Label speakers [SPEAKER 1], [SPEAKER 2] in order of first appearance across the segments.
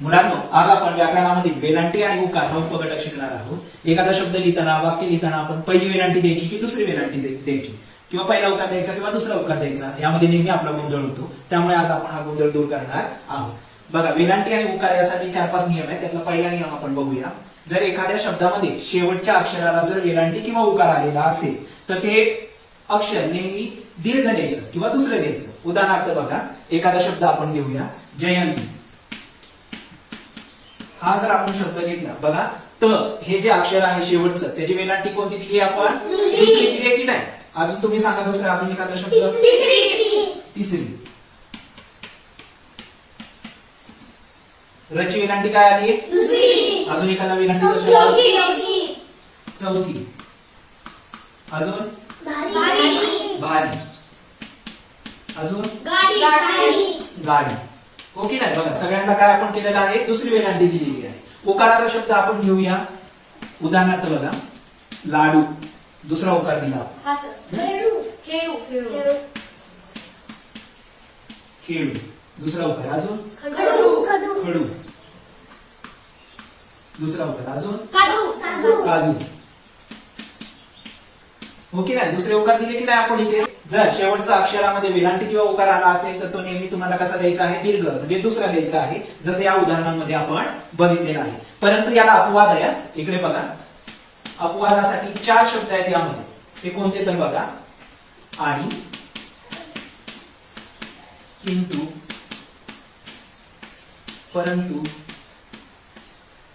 [SPEAKER 1] मुलांनो आज आपण व्याकरणामध्ये वेलांटी आणि उकार हा उपघटक शिकणार आहोत. एखादा शब्द लिहिताना वाक्य लिहिताना आपण पहिली वेलांटी द्यायची की दुसरी वेलांटी द्यायची? किंवा पहिला उकार द्यायचा किंवा दुसरा उकार द्यायचा? यामध्ये नेहमी आपला गोंधळ होतो. त्यामुळे आज आपण हा गोंधळ दूर करणार आहोत. बघा वेलांटी आणि उकार यासाठी चार पाच नियम आहेत. त्यातला पहिला नियम आपण बघूया. जर एखाद्या शब्दामध्ये शेवटच्या अक्षराला जर वेलांटी किंवा उकार आलेला असेल तर ते अक्षर नेहमी दीर्घ द्यायचं किंवा दुसरं द्यायचं. उदाहरणार्थ बघा एखादा शब्द आपण घेऊया. जयंती. हा जर आपण शब्द घेतला बघा त हे जे अक्षर आहे शेवटचं त्याची वेलांटी कोणती दिली आपण?
[SPEAKER 2] दुसरी.
[SPEAKER 1] दिली की नाही? अजून तुम्ही सांगा दुसरा अजून एखादा शब्द? तिसरी. रची वेलांटी काय आली अजून एखादा वेलांटी चौथी. अजून? भारी. अजून? गाडी. ओके नाही बघा सगळ्यांना काय आपण केलेलं आहे? दुसरी वेलांटी दिलेली आहे. उकाराचा शब्द आपण घेऊया. उदाहरणार्थ बघा लाडू. दुसरा उकार दिला. खेळू. दुसरा उकार अजून? खडू. दुसरा उकार अजून? काजू. काजू. ओके नाही दुसरे उकार दिले की नाही आपण इथे? जर शेवटचा अक्षरामध्ये विलांटी किंवा उकार आला असेल तर तो नेहमी तुम्हाला कसा द्यायचा आहे? दीर्घ म्हणजे दुसरा द्यायचा आहे जसं या उदाहरणामध्ये आपण बघितलेलं आहे. परंतु याला अपवाद आहे इकडे बघा. अपवादासाठी चार शब्द आहेत यामध्ये. ते कोणते तर बघा. आणि किंतु परंतु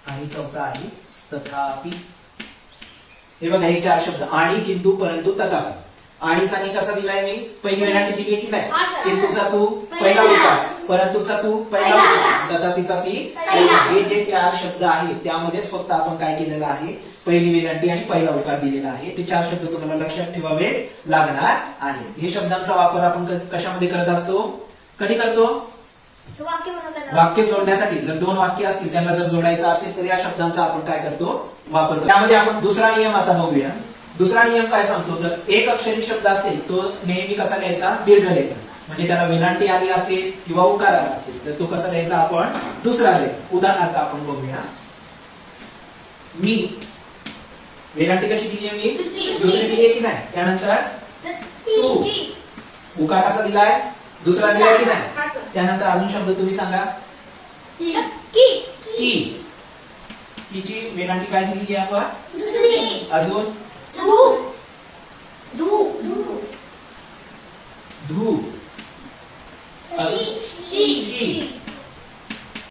[SPEAKER 1] आणि चौथा आहे तथापि. हे बघा हे चार शब्द. आणि किंतु परंतु तथापि. आणीचा मी कसा दिलाय मी? पहिली वेळाटी दिली की नाही?
[SPEAKER 2] हा.
[SPEAKER 1] किंतुचा तू पहिला. उकार परंतुचा तू पहिला. उकार तथापिचा
[SPEAKER 2] पहिला.
[SPEAKER 1] हे जे चार शब्द आहेत त्यामध्येच फक्त आपण काय केलेलं आहे? पहिली वेलांटी आणि पहिला उकार दिलेला आहे. ते चार शब्द तुम्हाला लक्षात ठेवावेच लागणार आहे हे शब्दांचा वापर आपण कशामध्ये करत असतो? कधी करतो वाक्य जोडण्यासाठी. जर दोन वाक्य असतील त्यांना जर जोडायचं असेल तर या शब्दांचा आपण काय करतो? वापर करतो. त्यामध्ये आपण दुसरा नियम आता बघूया. दुसरा नियम काय सांगतो? तर एक अक्षरी शब्द असेल तो नेहमी कसा लिहायचा? दीर्घ लिहायचा. म्हणजे त्याला वेलांटी आली असेल किंवा उकार आला असेल तर तो कसा लिहायचा? आपण दुसरा लिहायचा. उदाहरणार्थ आपण बघूया. मी. वेलांटी कशी दिली आहे मी?
[SPEAKER 2] दुसरी.
[SPEAKER 1] दिली आहे की नाही? त्यानंतर उकार कसा दिलाय? दुसरा दिलाय की नाही? त्यानंतर अजून शब्द तुम्ही सांगा. की. कीची वेलांटी काय दिली आपण? अजून. двух. Чи. Чи. Чи.